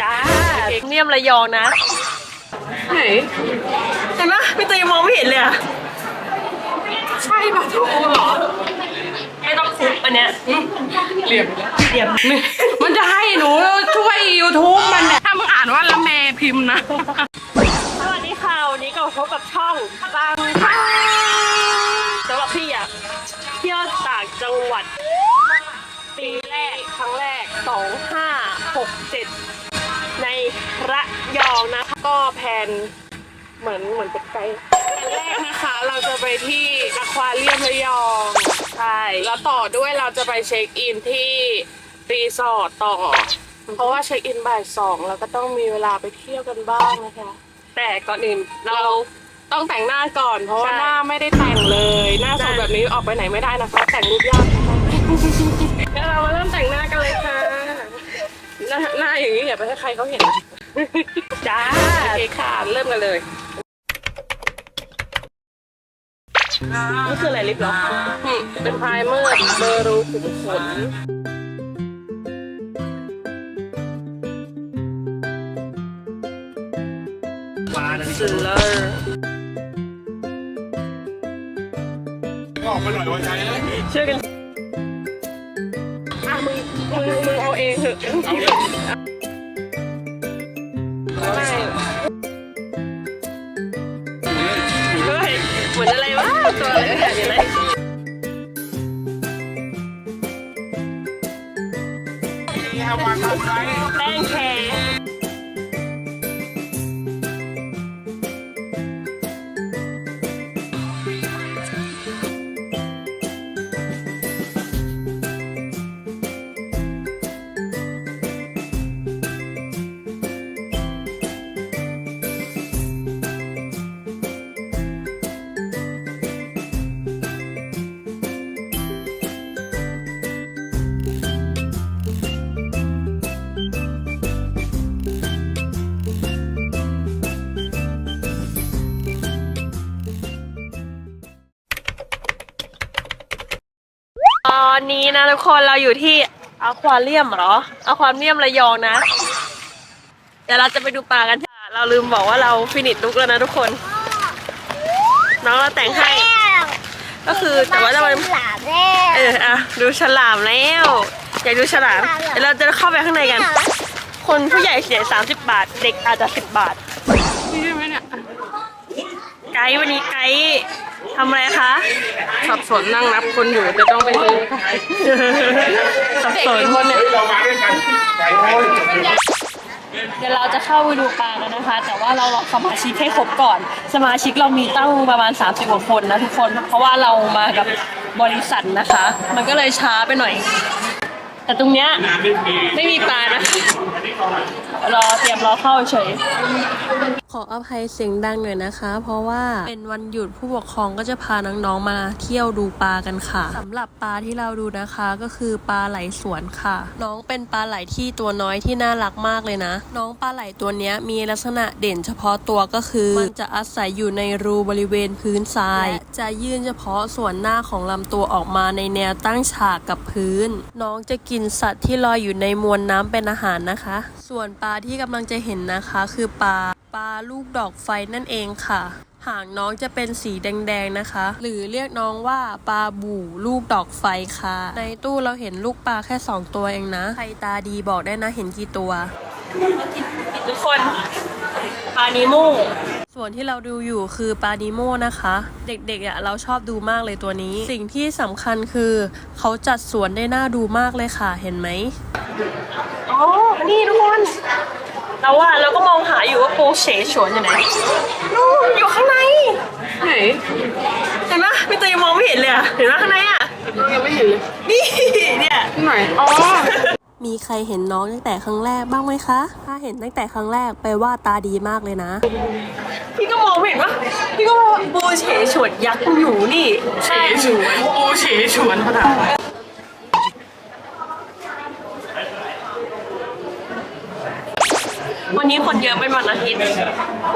จ้าเนียมระยองนะ ไหนเห็นปะพี่ตัวยังมองไม่เห็นเลยอะใช่ปลาทูเหรอ ไม่ต้องคลุกอันเนี้ยเหลี่ยมเดี๋ยวมันจะให้หนูช่วย YouTube มันเนี่ยถ้ามึงอ่านว่าละแมพิมพ์นะ สวัสดีค่ะ วันนี้ก็พบกับช่องบางสำหรับพี่อะเที่ยวต่างจังหวัด ปีแรกครั้งแรก สองห้าหกเจ็ดในระยองนะคะ ก็แผนเหมือนเหมือนเป็นไกด์แรกนะคะ เราจะไปที่อควาเรียมระยองใช่แล้วต่อด้วยเราจะไปเช็คอินที่รีสอร์ทต่อ เพราะว่าเช็คอินบ่ายสองเราก็ต้องมีเวลาไปเที่ยวกันบ้างนะคะ แต่ก่อนอื่นเราต้องแต่งหน้าก่อน เพราะว่าหน้าไม่ได้แต่งเลย หน้าสดแบบนี้ออกไปไหนไม่ได้นะคะ แต่งรูปยากนะคะ เรามาเริ่มแต่งหน้ากันเลยค่ะ หน้าหน้าอย่างนี้อย่าไปให้ใครเขาเห็นนะจ้าโอเคค่ะเริ่มกันเลยนี่คืออะไรลิปเหรออืมเป็นพายเมอร์เบอร์รูขุมขนสิลเลอร์ออกมาหน่อยว่าใช้เลยช่วยกันอะ มึงมึงมึงเอาเองเถอะเอาเลยไม่เฮ้ยเหมือนอะไรวะตัวอะไรแบบนี้เลยแป้งแคร์ นนี้นะทุกคนเราอยู่ที่อควาเรียมเหรออควาเรียมระยองนะ เดี๋ยวเราจะไปดูปลากันค่ะ เราลืมบอกว่าเราฟินิชลุกแล้วนะทุกคน น้องเราแต่งให้ ก็คือแต่ว่าจะมันหลามแน่เอออะดูฉลามแล้ว อยากดูฉลามเดี๋ยวเราจะเข้าไปข้างในกัน คนผู้ใหญ่เสียสามสิบบาท เด็กอาจจะสิบบาทนี่ใช่ไหมเนี่ยไกด์วันนี้ไกด์ ทำอะไรคะสับสนนั่งนับคนอยู่จะต้องไปซื้อสับสนคนเนี่ยเรามาด้วยกันใช้ใช้เดี๋ยวเราจะเข้าไปดูปลากันนะคะ แต่ว่าเรารอสมาชิกให้ครบก่อน สมาชิกเรามีตั้งประมาณ 30กว่าคนนะทุกคน เพราะว่าเรามากับบริษัทนะคะ มันก็เลยช้าไปหน่อย แต่ตรงเนี้ยไม่มีปลานะรอเตรียมรอเข้าเฉยขออภัยเสียงดังหน่อยนะคะ เพราะว่าเป็นวันหยุดผู้ปกครองก็จะพาน้องๆมาเที่ยวดูปลากันค่ะสำหรับปลาที่เราดูนะคะก็คือปลาไหลสวนค่ะ น้องเป็นปลาไหลที่ตัวน้อยที่น่ารักมากเลยนะ น้องปลาไหลตัวนี้มีลักษณะเด่นเฉพาะตัวก็คือ มันจะอาศัยอยู่ในรูบริเวณพื้นทรายและจะยื่นเฉพาะส่วนหน้าของลำตัวออกมาในแนวตั้งฉากกับพื้น น้องจะกินสัตว์ที่ลอยอยู่ในมวลน้ำเป็นอาหารนะคะ ส่วนปลาที่กำลังจะเห็นนะคะ คือปลา ปลาลูกดอกไฟนั่นเองค่ะ หางน้องจะเป็นสีแดงๆนะคะ หรือเรียกน้องว่าปลาบู่ลูกดอกไฟค่ะ ในตู้เราเห็นลูกปลาแค่ 2 ตัวเองนะ ใครตาดีบอกได้นะเห็นกี่ตัวทุกคนปลานิโมส่วนที่เราดูอยู่คือปลานิโมนะคะ เด็กๆอะเราชอบดูมากเลยตัวนี้ สิ่งที่สำคัญคือ เขาจัดสวนได้น่าดูมากเลยค่ะเห็นไหมอ๋อนี่ทุกคน เราว่าเราก็มองหาอยู่ว่าปูเฉฉวนอยู่ไหนนู่นอยู่ข้างในไหนเห็นไหมพี่ตัวยังมองไม่เห็นเลยอะเห็นไหมข้างในอะยังไม่เห็นเลยนี่เนี่ยไหนอ๋อมีใครเห็นน้องตั้งแต่ครั้งแรกบ้างไหมคะ ถ้าเห็นตั้งแต่ครั้งแรกไปลว่าตาดีมากเลยนะ พี่ก็มองไม่เห็นว่าพี่ก็ว่าบูเฉฉวดยักษ์อยู่นี่ เฉฉวนโอ้เฉฉวนขนาด นั้นวันนี้คนเยอะเป็นวันอาทิตย์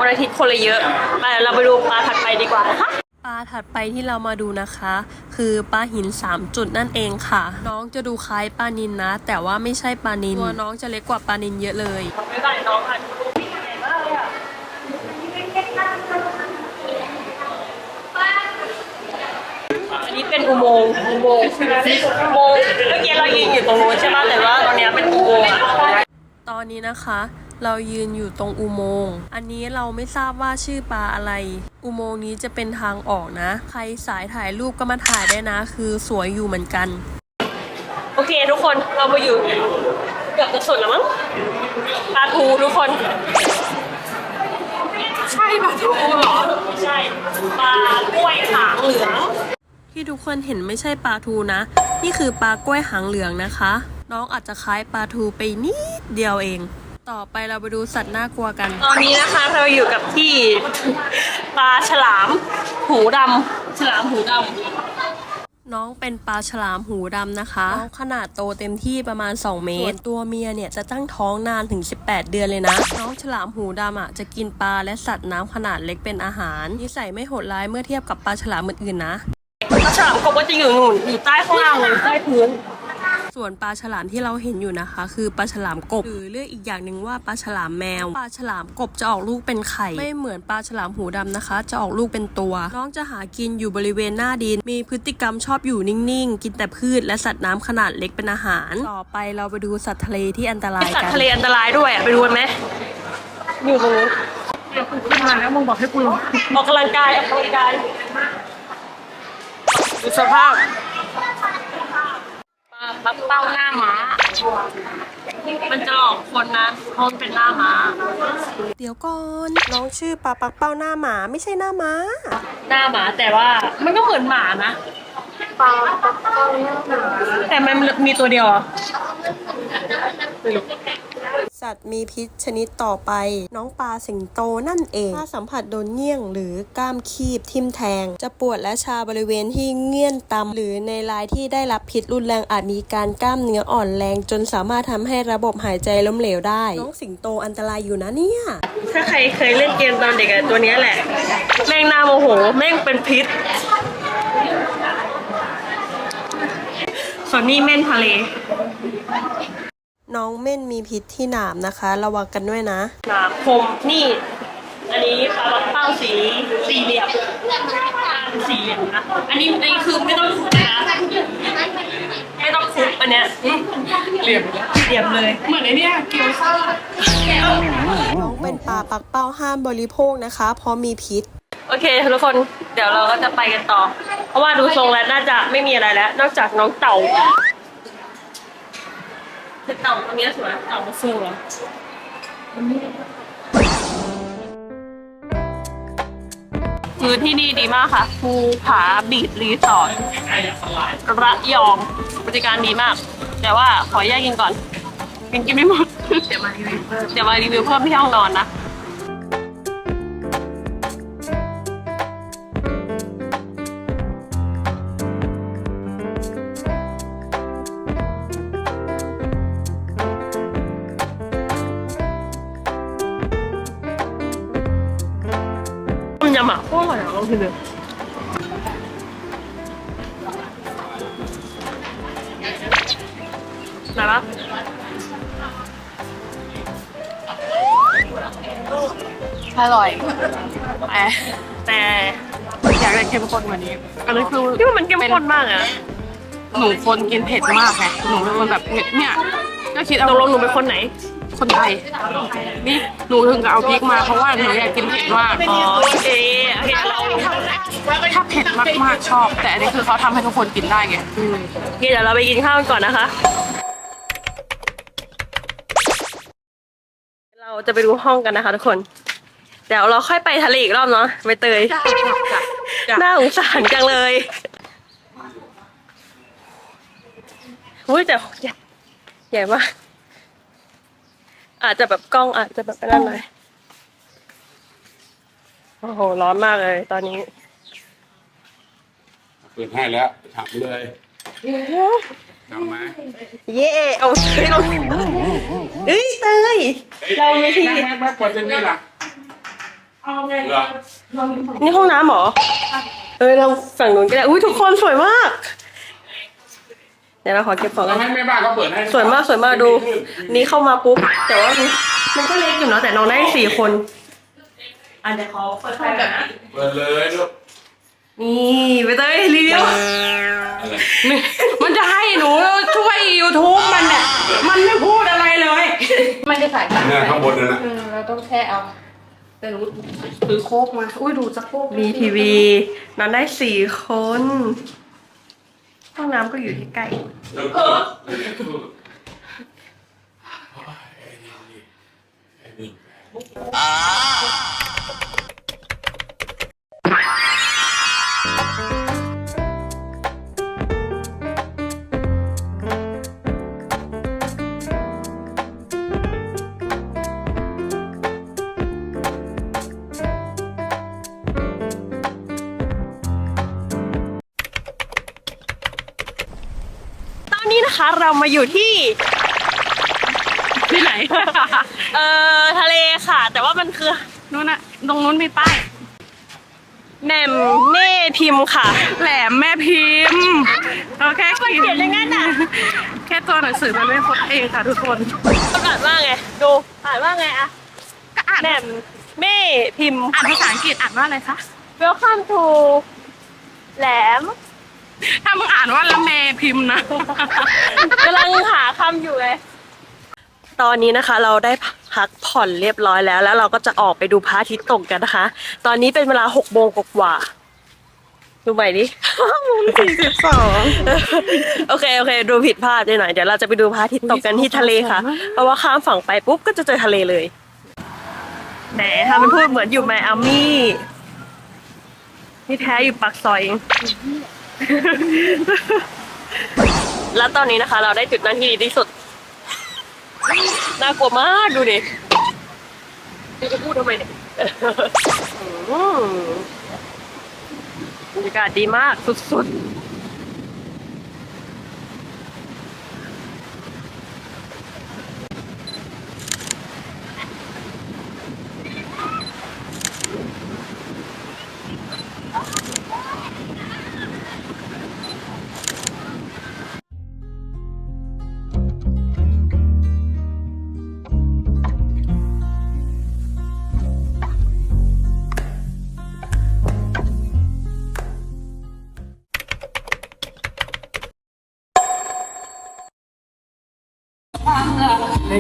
วันอาทิตย์คนเลยเยอะไปเราไปดูปลาถัดไปดีกว่านะคะปลาถัดไปที่เรามาดูนะคะ คือปลาหิน 3 จุดนั่นเองค่ะ น้องจะดูคล้ายปลานินนะ แต่ว่าไม่ใช่ปลานินตัวน้องจะเล็กกว่าปลานินเยอะเลยไม่ได้น้องอะอันนี้เป็นอุโมงค์อุโมงค์อุโมงค์เมื่อกี้เรายืนอยู่ตรงโน้นใช่ไหมแต่ว่าตอนเนี้ยเป็นอุโมงค์อะตอนนี้นะคะ เรายืนอยู่ตรงอุโมงค์ อันนี้เราไม่ทราบว่าชื่อปลาอะไร อุโมงค์นี้จะเป็นทางออกนะ ใครสายถ่ายรูปก็มาถ่ายได้นะ คือสวยอยู่เหมือนกัน โอเคทุกคนเรามาอยู่เกือบจะสุดแล้วมั้งปลาทูทุกคน ใช่ปะทูเหรอใช่ปลากล้วยหางเหลืองที่ทุกคนเห็นไม่ใช่ปลาทูนะ นี่คือปลากล้วยหางเหลืองนะคะ น้องอาจจะคล้ายปลาทูไปนิดเดียวเอง ต่อไปเราไปดูสัตว์น่ากลัวกัน ตอนนี้นะคะเราอยู่กับที่ปลาฉลาม หูดำฉลามหูดำน้องเป็นปลาฉลามหูดำนะคะน้องขนาดโตเต็มที่ประมาณ 2 เมตร ตัวเมียเนี่ยจะตั้งท้องนานถึง 18 เดือนเลยนะ น้องฉลามหูดำอะจะกินปลาและสัตว์น้ำขนาดเล็กเป็นอาหาร นิสัยไม่โหดร้ายเมื่อเทียบกับปลาฉลามอื่นๆนะ ปลาฉลามกบก็จะอยู่นู่นอยู่ใต้ข้างล่างเลยใต้พื้น ส่วนปลาฉลามที่เราเห็นอยู่นะคะ คือปลาฉลามกบ หรือเรียกอีกอย่างหนึ่งว่าปลาฉลามแมว ปลาฉลามกบจะออกลูกเป็นไข่ ไม่เหมือนปลาฉลามหูดำนะคะ จะออกลูกเป็นตัว น้องจะหากินอยู่บริเวณหน้าดิน มีพฤติกรรมชอบอยู่นิ่งๆ กินแต่พืชและสัตว์น้ำขนาดเล็กเป็นอาหาร ต่อไปเราไปดูสัตว์ทะเลที่อันตรายกัน สัตว์ทะเลอันตรายด้วยอะไปดูกันไหมอยู่ตรงนู้นขึ้นมาแล้วมึงบอกให้กูลงออกกำลังกายออกกำลังกายดูสภาพ ปลาปักเป้าหน้าม้า มันจะหลอกคนนะเพราะมันเป็นหน้าม้า เดี๋ยวก่อน น้องชื่อปลาปักเป้าหน้าหมาไม่ใช่หน้าม้า หน้าหมาแต่ว่ามันก็เหมือนหมานะ ปลาปักเป้าหน้าม้าแต่มันมีตัวเดียวเหรอ สัตว์มีพิษชนิดต่อไป น้องปลาสิงโตนั่นเอง ถ้าสัมผัสโดนเงี้ยงหรือกล้ามคีบทิ่มแทง จะปวดและชาบริเวณที่เงี้ยนตำหรือในรายที่ได้รับพิษรุนแรงอาจมีการกล้ามเนื้ออ่อนแรง จนสามารถทำให้ระบบหายใจล้มเหลวได้ น้องสิงโตอันตรายอยู่นะเนี่ย ถ้าใครเคยเล่นเกมตอนเด็กตัวนี้แหละ แม่งน้าโมโห แม่งเป็นพิษส่วนนี้เม่นทะเล น้องเม่นมีพิษที่หนามนะคะ ระวังกันด้วยนะ หนามคมนี่ อันนี้ปลาล็อกเป้าสีสี่เหลี่ยมสี่เหลี่ยมนะอันนี้อันนี้คือไม่ต้องขุดนะไม่ต้องขุดอันเนี้ยเหลี่ยมเหลี่ยมเลย เหมือนไอ้เนี่ยเกี๊ยวซ่าน้องเป็นปลาปักเป้าห้ามบริโภคนะคะ เพราะมีพิษ โอเคทุกคนเดี๋ยวเราก็จะไปกันต่อ เพราะว่าดูทรงแล้วน่าจะไม่มีอะไรแล้ว นอกจากน้องเต่า แต่เต่าตัวนี้สวยเต่ามาสู้เหรอคือที่นี่ดีมากค่ะภูผาบีดรีสอร์ทระยองบริการดีมาก แต่ว่าขอแยกกินก่อนกินกินไม่หมด เดี๋ยวมารีวิวเพิ่มเดี๋ยวมารีวิวเพิ่มที่ห้องนอนนะ ตรอร่อยอะลองชิมดูไหนปะอร่อย แต่แต่อยากได้เข้มข้นกว่านี้อันนี้คือที่ว่ามันเข้มข้นมากอะหนูคนกินเผ็ดมากไงหนูเป็นคนแบบเผ็ดเนี่ยก็คิดตเอากลงหนูเป็นคนไหน คนไทยนี่หนูถึงกับเอาพริกมาเพราะว่าหนูอยากกินเผ็ดมากอ๋อโอเคโอเคเราถ้าเผ็ดมากๆชอบ แต่อันนี้คือเขาทำให้ทุกคนกินได้ไงโอเคเดี๋ยวเราไปกินข้าวกันก่อนนะคะ เราจะไปดูห้องกันนะคะทุกคน เดี๋ยวเราค่อยไปทะเลอีกรอบเนาะไปเตยน่าสงสารจังเลยอุ้ยแต่ใหญ่ใหญ่มาก อาจจะแบบกล้องอาจจะแบบไปนั่นหน่อยโอ้โห ร้อนมากเลยตอนนี้ เปิดให้แล้วถามเลยทำไหมเย่เอาเฮ้ยเราเฮ้ยเตยเราไม่ที่แม่แม่กดจะนี่ล่ะเหรอนี่ห้องน้ำเหรอไปเอ้ยเราฝั่งนู้นก็ได้อุ้ยทุกคนสวยมาก เดี๋ยวเราขอเก็บของกัเรานให้แม่บ้านเขาเปิดให้สวยมากสวยมากดู นี่เข้ามาปุ๊บแต่ว่ามันมันก็เล็กอยู่เนาะแต่น้องได้สี่คน อันเดี๋ยวเขาเปิดไฟก่อนนะเปิดเลยลูกนี่ไปเต้ยรีวิวอะไรมันจะให้หนูช่วย YouTube มันเนี่ยมันไม่พูดอะไรเลย ไม่ได้ใส่เนี่ยข้างบนนั่นนะเออเราต้องแช่เอา แต่รู้ถือโคกมา อุ้ยดูสักโคกมีทีวีนอนได้สี่คน ห้องน้ำก็อยู่ที่ใกล้อ่า นี้นะคะ เรามาอยู่ที่ ที่ไหน เอ่อทะเลค่ะ แต่ว่ามันคือนู้นน่ะตรงนู้นมีป้ายแหม่มเน่พิมพ์ค่ะ แหลมแม่พิมพ์เราแค่มันเขียนอย่างนั้นน่ะ แค่ตัวหนังสือมันไม่ครบเองค่ะทุกคนอ่านว่าไง ดูอ่านว่าไงอะก็อ่านแหม่มเม่พิมพ์ อ่านภาษาอังกฤษอ่านว่าอะไรคะ Welcome to แหลม ถ้ามึงอ่านว่าละเม พิมพ์นะ กำลังหาคำอยู่เลย ตอนนี้นะคะเราได้พักผ่อนเรียบร้อยแล้ว แล้วเราก็จะออกไปดูพระอาทิตย์ตกกันนะคะ ตอนนี้เป็นเวลาหกโมงกว่าๆดูใหม่ดิโมงสี่สิบสองโอเคโอเค ดูผิดพลาดไปหน่อยเดี๋ยวเราจะไปดูพระอาทิตย์ตกกันที่ทะเลค่ะ เพราะว่าข้ามฝั่งไปปุ๊บก็จะเจอทะเลเลยแหมถ้ามันพูดเหมือนอยู่ไมอามี่ที่แท้อยู่ปากซอยเอง แล้วตอนนี้นะคะ เราได้จุดนั่งที่ดีที่สุด น่ากลัวมากดูดินี่จะพูดทำไมเนี่ยอืมบรรยากาศดีมากสุดๆ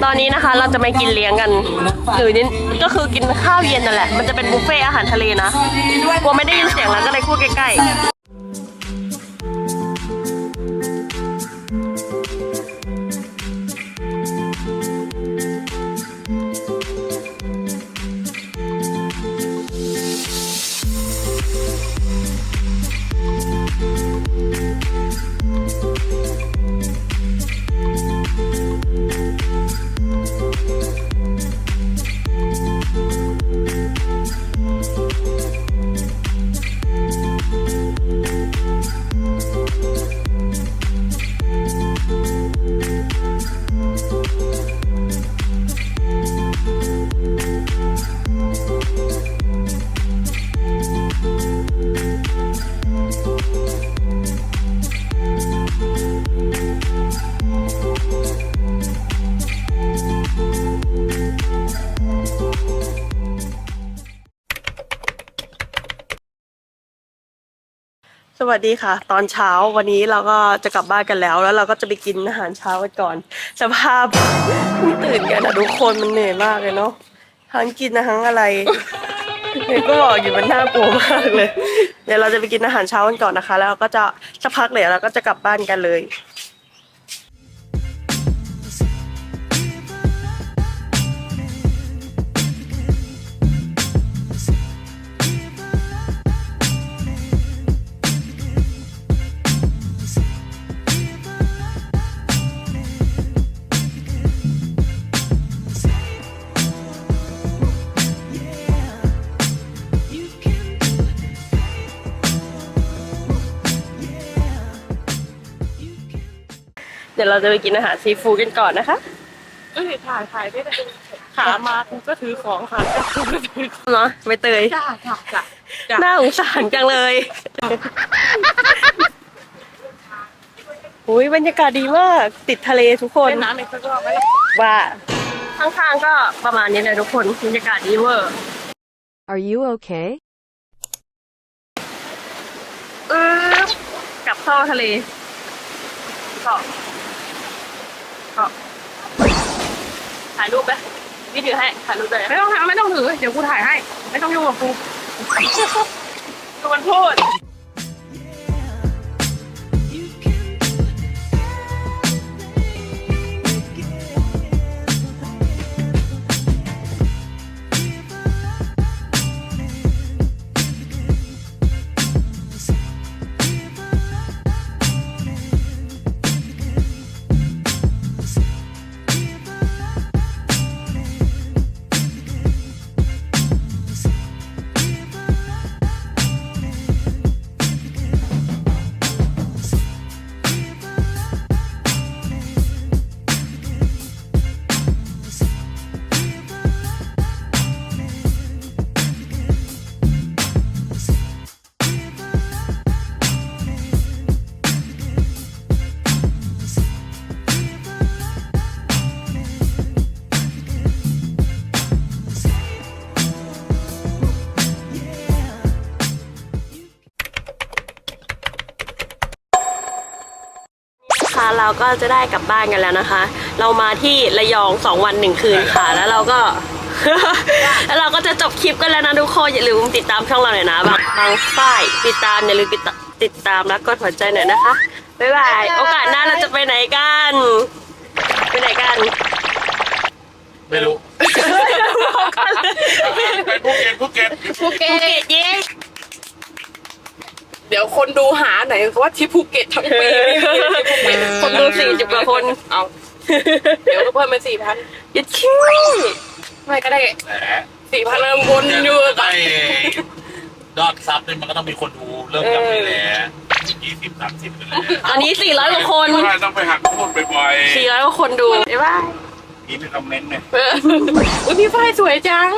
ตอนนี้นะคะเราจะไปกินเลี้ยงกัน หรือนี่ก็คือกินข้าวเย็นนั่นแหละ มันจะเป็นบุฟเฟ่อาหารทะเลนะกลัวไม่ได้ยินเสียงแล้วก็เลยพูดใกล้ๆ วัสดีค่ะ ตอนเช้าวันนี้เราก็จะกลับบ้านกันแล้ว แล้วเราก็จะไปกินอาหารเช้ากันก่อนสภาพไม่ตื่นกันนะทุกคนมันเหนื่อยมากเลยเนาะทั้งกินทั้งอะไรเนี่ยก็บอกอยู่มันน่ากลัวมากเลย เดี๋ยวเราจะไปกินอาหารเช้ากันก่อนนะคะ แล้วเราก็จะสักพักเดี๋ยวเราก็จะกลับบ้านกันเลย เดี๋ยวเราจะไปกินอาหารซีฟู้ดกันก่อนนะคะเอ้ยถ่ายถ่ายได้เลยขามากูก็ถือของขากลับกูก็ถือของเนาะใบเตยจ้าจ้าจ้าจ้ะน่าสงสารจังเลยอุ้ยบรรยากาศดีมากติดทะเลทุกคนเล่นน้ำอีกสักรอบไหมล่ะว่าข้างๆก็ประมาณนี้เลยทุกคนบรรยากาศดีเวอร์ Are you okay? เออกลับเข้าทะเล ก็ก็ถ่ายรูปไหมพี่ถือให้ถ่ายรูปเลยไม่ต้องทำไม่ต้องถือ เดี๋ยวกูถ่ายให้ ไม่ต้องยุ่งกับกูดูมันพูด ก็จะได้กลับบ้านกันแล้วนะคะ เรามาที่ระยองสองวันหนึ่งคืนค่ะ แล้วเราก็ แล้วเราก็จะจบคลิปกันแล้วนะทุกคนอย่าลืมติดตามช่องเราหน่อยนะบางบางฝ้ายติดตามอย่าลืมติดตามติดตามแล้วกดหัวใจหน่อยนะคะบ๊ายบายโอกาสหน้าเราจะไปไหนกัน ไปไหนกันไม่รู้ ไปภูเก็ตภูเก็ตภูเก็ภูเก็ตตเย้ เดี๋ยวคนดูหาไหนว่าที่ภูเก็ตทั้งปีไม่มีที่ภูเก็ตคนดูสี่สิบกว่าคน เอา เดี๋ยวก็เพิ่มเป็นสี่พันยัดชื่อไม่ก็ได้แหมสี่พันวนอยู่ไปกับยอดซับเนี่ยมันก็ต้องมีคนดูเริ่มจากนี่แหละยี่สิบสามสิบกันเลยตอนนี้สี่ร้อยกว่าคนต้องไปหักพูดบ่อยสี่ร้อยกว่าคนดูบ๊ายบายๆมีไปคอมเมนต์เนี่ย เอออุ้ยพี่ฝ้ายสวยจัง